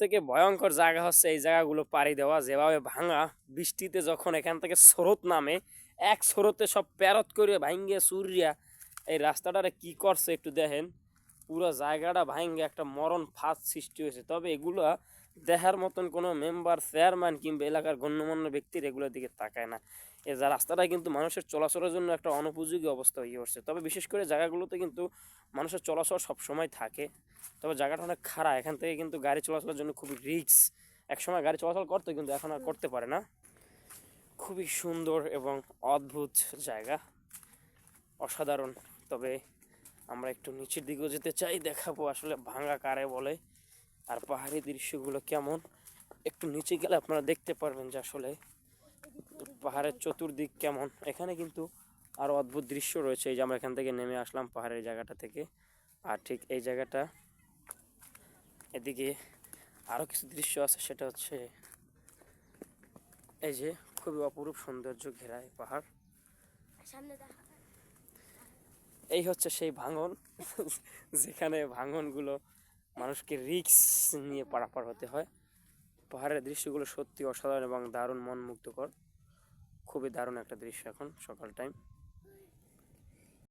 থেকে ভয়ঙ্কর জায়গা হচ্ছে এই জায়গাগুলো পাড়ি দেওয়া, যেভাবে ভাঙা। বৃষ্টিতে যখন এখান থেকে স্রোত নামে, এক স্রোতে সব প্যারত করে ভাঙ্গে সুরিয়া এই রাস্তাটারে কি করছে একটু দেখেন। পুরো জায়গাটা ভাঙ্গে একটা মরণ ফাঁদ সৃষ্টি হয়েছে। তবে এগুলো দেখার মতন কোনো মেম্বার চেয়ারম্যান কিংবা এলাকার গণ্যমান্য ব্যক্তির এগুলোর দিকে তাকায় না। এ যা রাস্তাটা কিন্তু মানুষের চলাচলের জন্য একটা অনুপযোগী অবস্থা হয়ে পড়ছে তবে বিশেষ করে জায়গাগুলোতে কিন্তু মানুষের চলাচল সবসময় থাকে। তবে জায়গাটা অনেক খারাপ এখান থেকে কিন্তু গাড়ি চলাচলের জন্য খুবই রিস্ক। একসময় গাড়ি চলাচল করতো কিন্তু এখন আর করতে পারে না। খুবই সুন্দর এবং অদ্ভুত জায়গা। অসাধারণ। তবে আমরা একটু নিচের দিকেও যেতে চাই। দেখাবো আসলে ভাঙা কারে বলে। আর পাহাড়ি দৃশ্যগুলো কেমন? একটু নিচে গেলে আপনারা দেখতে পারবেন যে আসলে পাহাড়ের চতুর্দিক কেমন। এখানে কিন্তু আরও অদ্ভুত দৃশ্য রয়েছে। এই যে আমরা এখান থেকে নেমে আসলাম পাহাড়ের জায়গাটা থেকে। আর ঠিক এই জায়গাটা এদিকে আরও কিছু দৃশ্য আছে। সেটা হচ্ছে এই যে খুবই অপরূপ সৌন্দর্য ঘেরা এই পাহাড়। এই হচ্ছে সেই ভাঙন। যেখানে ভাঙনগুলো মানুষকে রিক্স নিয়ে পারাপার হতে হয়। পাহাড়ের দৃশ্যগুলো সত্যি অসাধারণ এবং দারুণ মন মুগ্ধকর খুবই দারুণ একটা দৃশ্য এখন সকাল টাইম